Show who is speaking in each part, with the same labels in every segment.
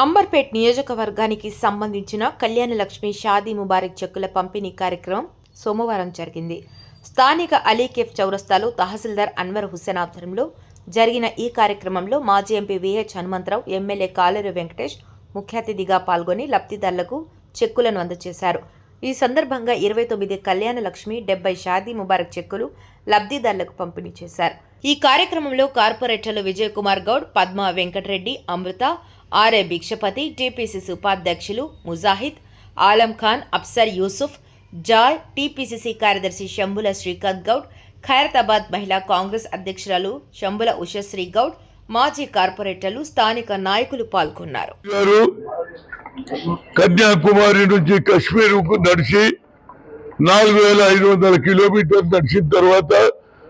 Speaker 1: అంబర్పేట్ నియోజకవర్గానికి సంబంధించిన కళ్యాణ లక్ష్మి షాదీ ముబారక్ చెక్కుల పంపిణీ కార్యక్రమం సోమవారం జరిగింది. స్థానిక అలీకేఫ్ చౌరస్తాలో తహసీల్దార్ అన్వర్ హుస్సేన్ ఆధ్వర్యంలో జరిగిన ఈ కార్యక్రమంలో మాజీ ఎంపీ విహెచ్ హనుమంతరావు ఎమ్మెల్యే కాలేరు వెంకటేష్ ముఖ్య అతిథిగా పాల్గొని లబ్ధిదారులకు చెక్కులను అందజేశారు. ఈ సందర్భంగా ఇరవై తొమ్మిది కళ్యాణ లక్ష్మి డెబ్బై షాదీ ముబారక్ చెక్కులు లబ్ధిదారులకు పంపిణీ చేశారు. ఈ కార్యక్రమంలో కార్పొరేటర్లు Vijay Kumar Goud Padma Venkatareddy Amrutha R A Bhikshapathi TPCC ఉపాధ్యక్షులు ముజాహిద్ ఆలం ఖాన్ అప్సర్ యూసుఫ్ జాయ్ టీపీసీసీ కార్యదర్శి శంభుల శ్రీకాంత్ గౌడ్ ఖైరతాబాద్ మహిళా కాంగ్రెస్ అధ్యక్షురాలు శంభుల ఉషశ్రీ గౌడ్ మాజీ కార్పొరేటర్లు స్థానిక నాయకులు పాల్గొన్నారు.
Speaker 2: కన్యాకుమారి నుంచి కశ్మీర్ నడిచి నాలుగు వేల ఐదు వందల కిలోమీటర్లు నడిచిన తర్వాత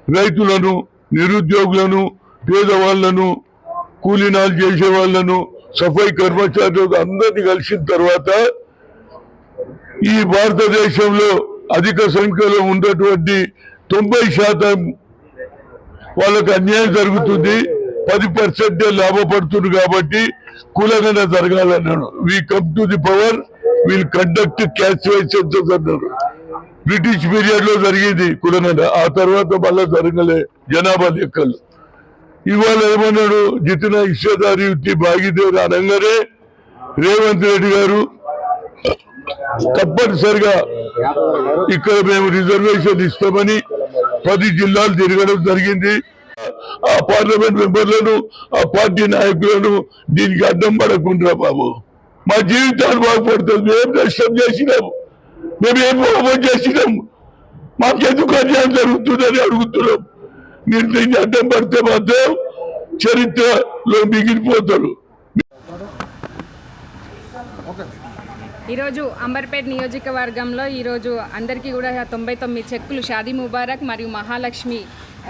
Speaker 2: రైతులను నిరుద్యోగులను పేదవాళ్ళను కూలీనాలు చేసే వాళ్ళను సఫాయి కర్మచారులు అందరినీ కలిసిన తర్వాత ఈ భారతదేశంలో అధిక సంఖ్యలో ఉన్నటువంటి తొంభై శాతం వాళ్ళకు అన్యాయం జరుగుతుంది. పది పర్సెంట్ లాభపడుతుంది కాబట్టి కులగన జరగాలన్నాడు we come to the power we'll conduct cash అన్నారు బ్రిటిష్ పీరియడ్లో జరిగింది కులగన ఆ తర్వాత మళ్ళా జరగలే జనాభా లెక్కలు. ఇవాళ ఏమన్నాడు? జితిన ఇష్టదారి యుక్తి బాగిదేవి అనగానే రేవంత్ రెడ్డి గారు తప్పనిసరిగా ఇక్కడ మేము రిజర్వేషన్ ఇస్తామని పది జిల్లాలు తిరగడం జరిగింది. ఆ పార్లమెంట్ మెంబర్లను ఆ పార్టీ నాయకులను దీనికి అడ్డం పడకుండా బాబు. మా జీవితాలు బాగుపడుతుంది మేము నష్టం చేసినాము మేము ఏం పాపం చేసినాం? మాకెందుకు అన్యాయం జరుగుతుందని అడుగుతున్నాం. మీరు అడ్డం పడితే మాత్రం చరిత్రలో మిగిలిపోతారు.
Speaker 3: ఈరోజు అంబర్పేట్ నియోజకవర్గంలో ఈరోజు అందరికీ కూడా తొంభై తొమ్మిది చెక్కులు షాదీ ముబారక్ మరియు మహాలక్ష్మి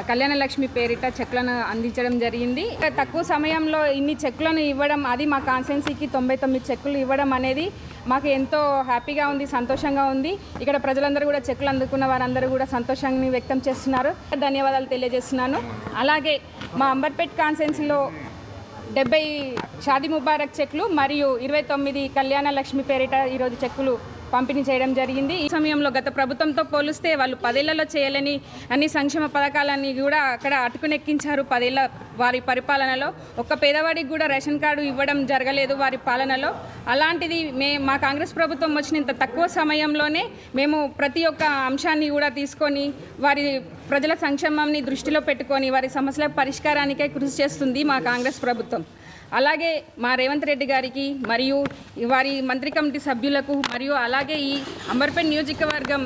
Speaker 3: కళ్యాణ లక్ష్మి పేరిట చెక్లను అందించడం జరిగింది. తక్కువ సమయంలో ఇన్ని చెక్కులను ఇవ్వడం అది మా కాన్సెన్సీకి తొంభై తొమ్మిది చెక్కులు ఇవ్వడం అనేది మాకు ఎంతో హ్యాపీగా ఉంది సంతోషంగా ఉంది. ఇక్కడ ప్రజలందరూ కూడా చెక్కులు అందుకున్న వారందరూ కూడా సంతోషాన్ని వ్యక్తం చేస్తున్నారు. ధన్యవాదాలు తెలియజేస్తున్నాను. అలాగే మా అంబర్పేట్ కాన్సెన్సీలో డెబ్బై షాది ముబారక్ చెక్లు మరియు ఇరవై తొమ్మిది కళ్యాణ లక్ష్మి పేరిట ఈరోజు చెక్కులు పంపిణీ చేయడం జరిగింది. ఈ సమయంలో గత ప్రభుత్వంతో పోలిస్తే వాళ్ళు పదేళ్ళలో చేయలేని అన్ని సంక్షేమ పథకాలన్నీ కూడా అక్కడ అటుకునెక్కించారు పదేళ్ళ వారి పరిపాలనలో. ఒక్క పేదవాడికి కూడా రేషన్ కార్డు ఇవ్వడం జరగలేదు వారి పాలనలో. అలాంటిది మే మా కాంగ్రెస్ ప్రభుత్వం వచ్చిన ఇంత తక్కువ సమయంలోనే మేము ప్రతి ఒక్క అంశాన్ని కూడా తీసుకొని వారి ప్రజల సంక్షేమాన్ని దృష్టిలో పెట్టుకొని వారి సమస్యల పరిష్కారానికే కృషి చేస్తుంది మా కాంగ్రెస్ ప్రభుత్వం. అలాగే మా రేవంత్ రెడ్డి గారికి మరియు వారి మంత్రి కమిటీ సభ్యులకు మరియు అలాగే ఈ అంబర్పేట్ నియోజకవర్గం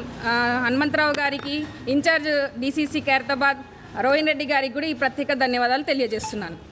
Speaker 3: హనుమంతరావు గారికి ఇన్ఛార్జ్ డీసీసీ ఖైరతాబాద్ రోహిన్ రెడ్డి గారికి కూడా ఈ ప్రత్యేక ధన్యవాదాలు తెలియజేస్తున్నాను.